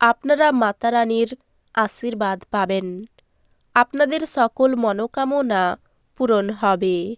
আপনারা মাতারানীর আশীর্বাদ পাবেন। আপনাদের সকল মনোকামনা পূরণ হবে।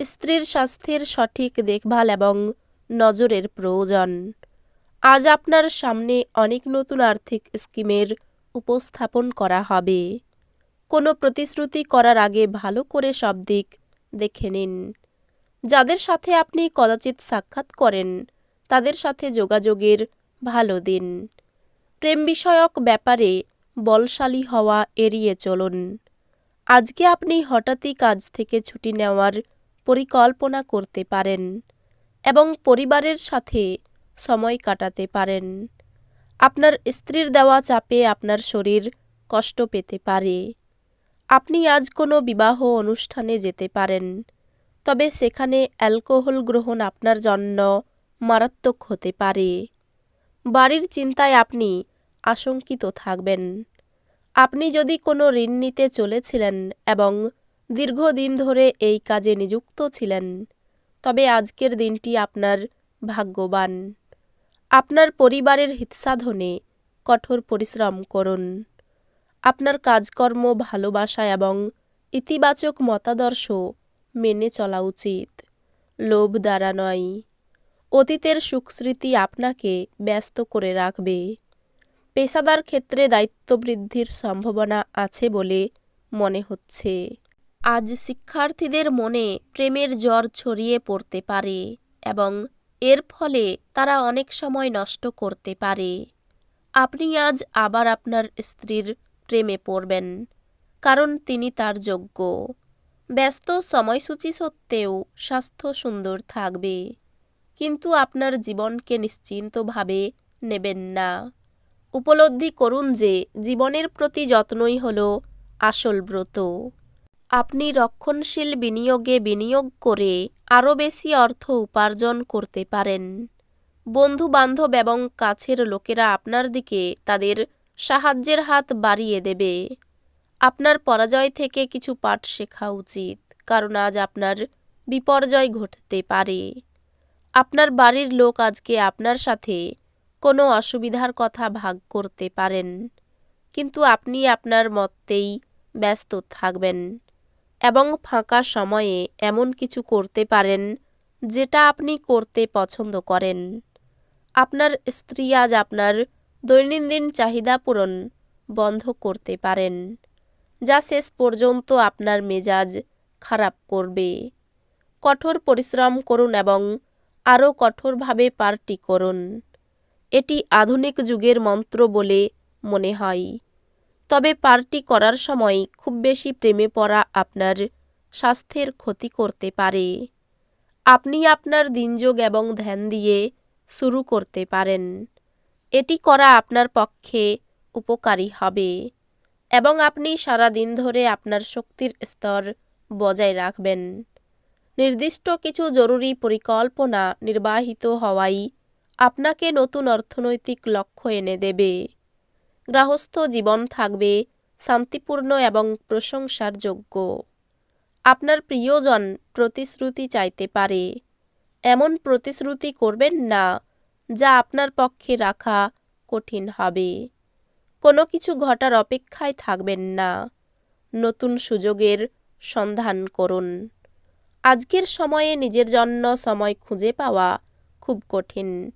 স্ত্রীর স্বাস্থ্যের সঠিক দেখভাল এবং নজরের প্রয়োজন। আজ আপনার সামনে অনেক নতুন আর্থিক স্কিমের উপস্থাপন করা হবে। কোনো প্রতিশ্রুতি করার আগে ভালো করে সব দিক দেখে নিন। যাদের সাথে আপনি কদাচিৎ সাক্ষাৎ করেন, তাদের সাথে যোগাযোগের ভালো দিন। প্রেম বিষয়ক ব্যাপারে বলশালী হওয়া এড়িয়ে চলুন। আজকে আপনি হঠাৎই কাজ থেকে ছুটি নেওয়ার পরিকল্পনা করতে পারেন এবং পরিবারের সাথে সময় কাটাতে পারেন। আপনার স্ত্রীর দেওয়া চাপে আপনার শরীর কষ্ট পেতে পারে। আপনি আজ কোনো বিবাহ অনুষ্ঠানে যেতে পারেন, তবে সেখানে অ্যালকোহল গ্রহণ আপনার জন্য মারাত্মক হতে পারে। বাড়ির চিন্তায় আপনি আশঙ্কিত থাকবেন। আপনি যদি কোনো ঋণ নিতে চলেছিলেন এবং দীর্ঘদিন ধরে এই কাজে নিযুক্ত ছিলেন, তবে আজকের দিনটি আপনার ভাগ্যবান। আপনার পরিবারের হিতসাধনে কঠোর পরিশ্রম করুন। আপনার কাজকর্ম, ভালোবাসা এবং ইতিবাচক মতাদর্শ মেনে চলা উচিত। লোভ দ্বারা নয়। অতীতের সুখস্মৃতি আপনাকে ব্যস্ত করে রাখবে। পেশাদার ক্ষেত্রে দায়িত্ব বৃদ্ধির সম্ভাবনা আছে বলে মনে হচ্ছে। আজ শিক্ষার্থীদের মনে প্রেমের জ্বর ছড়িয়ে পড়তে পারে এবং এর ফলে তারা অনেক সময় নষ্ট করতে পারে। আপনি আজ আবার আপনার স্ত্রীর প্রেমে পড়বেন, কারণ তিনি তার যোগ্য। ব্যস্ত সময়সূচি সত্ত্বেও স্বাস্থ্য সুন্দর থাকবে, কিন্তু আপনার জীবনকে নিশ্চিন্তভাবে নেবেন না। উপলব্ধি করুন যে জীবনের প্রতি যত্নই হল আসল ব্রত। আপনি রক্ষণশীল বিনিয়োগে বিনিয়োগ করে আরও বেশি অর্থ উপার্জন করতে পারেন। বন্ধু বান্ধব এবং কাছের লোকেরা আপনার দিকে তাদের সাহায্যের হাত বাড়িয়ে দেবে। আপনার পরাজয় থেকে কিছু পাঠ শেখা উচিত, কারণ আজ আপনার বিপর্যয় ঘটতে পারে। আপনার বাড়ির লোক আজকে আপনার সাথে কোনো অসুবিধার কথা ভাগ করতে পারেন। কিন্তু আপনি আপনার মতেই ব্যস্ত থাকবেন এবং ফাঁকা সময়ে এমন কিছু করতে পারেন যেটা আপনি করতে পছন্দ করেন। আপনার স্ত্রী আজ আপনার দৈনন্দিন চাহিদা পূরণ বন্ধ করতে পারেন, যা শেষ পর্যন্ত আপনার মেজাজ খারাপ করবে। কঠোর পরিশ্রম করুন এবং আরও কঠোরভাবে পার্টি করুন। এটি আধুনিক যুগের মন্ত্র বলে মনে হয়। তবে পার্টি করার সময় খুব বেশি প্রেমে পড়া আপনার স্বাস্থ্যের ক্ষতি করতে পারে। আপনি আপনার দিনযোগ এবং ধ্যান দিয়ে শুরু করতে পারেন। এটি করা আপনার পক্ষে উপকারী হবে এবং আপনি সারা দিন ধরে আপনার শক্তির স্তর বজায় রাখবেন। নির্দিষ্ট কিছু জরুরি পরিকল্পনা নির্বাহিত হওয়াই আপনাকে নতুন অর্থনৈতিক লক্ষ্য এনে দেবে। গৃহস্থ জীবন থাকবে, শান্তিপূর্ণ এবং প্রশংসার যোগ্য। আপনার প্রিয়জন প্রতিশ্রুতি চাইতে পারে। এমন প্রতিশ্রুতি করবেন না যা আপনার পক্ষে রাখা কঠিন হবে। কোনো কিছু ঘটার অপেক্ষায় থাকবেন না। নতুন সুযোগের সন্ধান করুন। আজকের সময়ে নিজের জন্য সময় খুঁজে পাওয়া খুব কঠিন।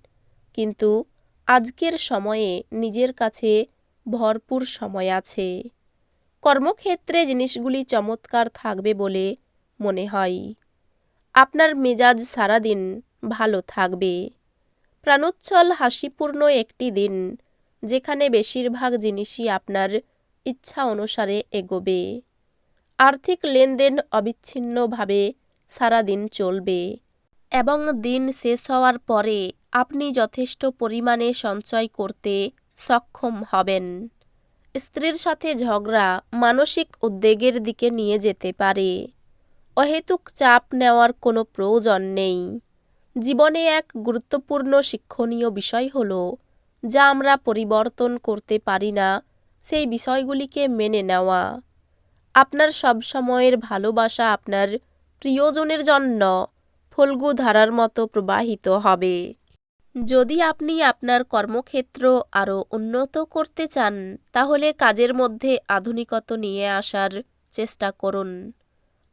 কিন্তু আজকের সময়ে নিজের কাছে ভরপুর সময় আছে। কর্মক্ষেত্রে জিনিসগুলি চমৎকার থাকবে বলে মনে হয়। আপনার মেজাজ সারাদিন ভালো থাকবে। প্রাণোচ্ছল হাসিপূর্ণ একটি দিন, যেখানে বেশিরভাগ জিনিসই আপনার ইচ্ছা অনুসারে এগোবে। আর্থিক লেনদেন অবিচ্ছিন্নভাবে সারাদিন চলবে। এবং দিন শেষ হওয়ার পরে আপনি যথেষ্ট পরিমাণে সঞ্চয় করতে সক্ষম হবেন। স্ত্রীর সাথে ঝগড়া মানসিক উদ্বেগের দিকে নিয়ে যেতে পারে। অহেতুক চাপ নেওয়ার কোনো প্রয়োজন নেই। জীবনে এক গুরুত্বপূর্ণ শিক্ষণীয় বিষয় হল, যা আমরা পরিবর্তন করতে পারি না, সেই বিষয়গুলিকে মেনে নেওয়া। আপনার সব সময়ের ভালোবাসা আপনার প্রিয়জনের জন্য ফল্গু ধারার মতো প্রবাহিত হবে। যদি আপনি আপনার কর্মক্ষেত্র আরও উন্নত করতে চান, তাহলে কাজের মধ্যে আধুনিকতা নিয়ে আসার চেষ্টা করুন।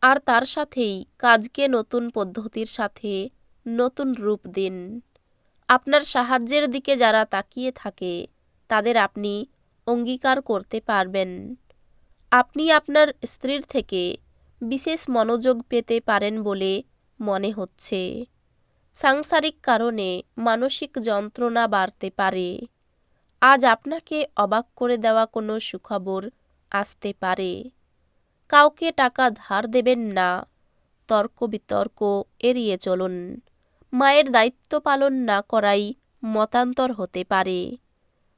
আর তার সাথেই কাজকে নতুন পদ্ধতির সাথে নতুন রূপ দিন। আপনার সাহায্যের দিকে যারা তাকিয়ে থাকে, তাদের আপনি অঙ্গীকার করতে পারবেন। আপনি আপনার স্ত্রীর থেকে বিশেষ মনোযোগ পেতে পারেন বলে মনে হচ্ছে। সাংসারিক কারণে মানসিক যন্ত্রণা বাড়তে পারে। আজ আপনাকে অবাক করে দেওয়া কোনো সুখবর আসতে পারে। কাউকে টাকা ধার দেবেন না। তর্ক বিতর্ক এড়িয়ে চলুন। মায়ের দায়িত্ব পালন না করাই মতান্তর হতে পারে।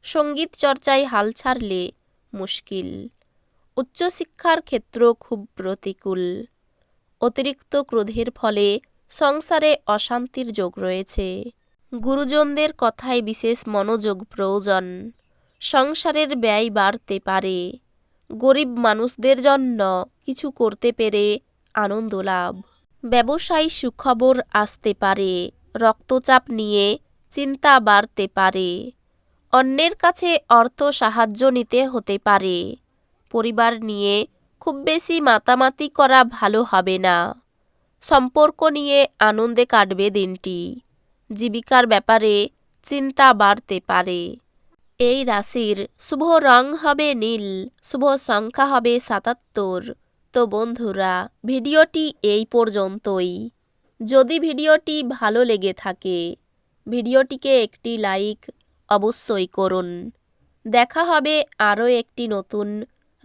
সংগীত চর্চায় হাল ছাড়লে মুশকিল। উচ্চশিক্ষার ক্ষেত্র খুব প্রতিকূল। অতিরিক্ত ক্রোধের ফলে সংসারে অশান্তির যোগ রয়েছে। গুরুজনদের কথায় বিশেষ মনোযোগ প্রয়োজন। সংসারের ব্যয় বাড়তে পারে। গরিব মানুষদের জন্য কিছু করতে পেরে আনন্দ লাভ। ব্যবসায়ী সুখবর আসতে পারে। রক্তচাপ নিয়ে চিন্তা বাড়তে পারে। অন্যের কাছে অর্থ সাহায্য নিতে হতে পারে। পরিবার নিয়ে খুব বেশি মাতামাতি করা ভালো হবে না। সম্পর্ক নিয়ে আনন্দে কাটবে দিনটি। জীবিকার ব্যাপারে চিন্তা বাড়তে পারে। এই রাশির শুভ রং হবে নীল, শুভ সংখ্যা হবে সাতাত্তর। তো বন্ধুরা, ভিডিওটি এই পর্যন্তই। যদি ভিডিওটি ভালো লেগে থাকে, ভিডিওটিকে একটি লাইক অবশ্যই করুন। দেখা হবে আরও একটি নতুন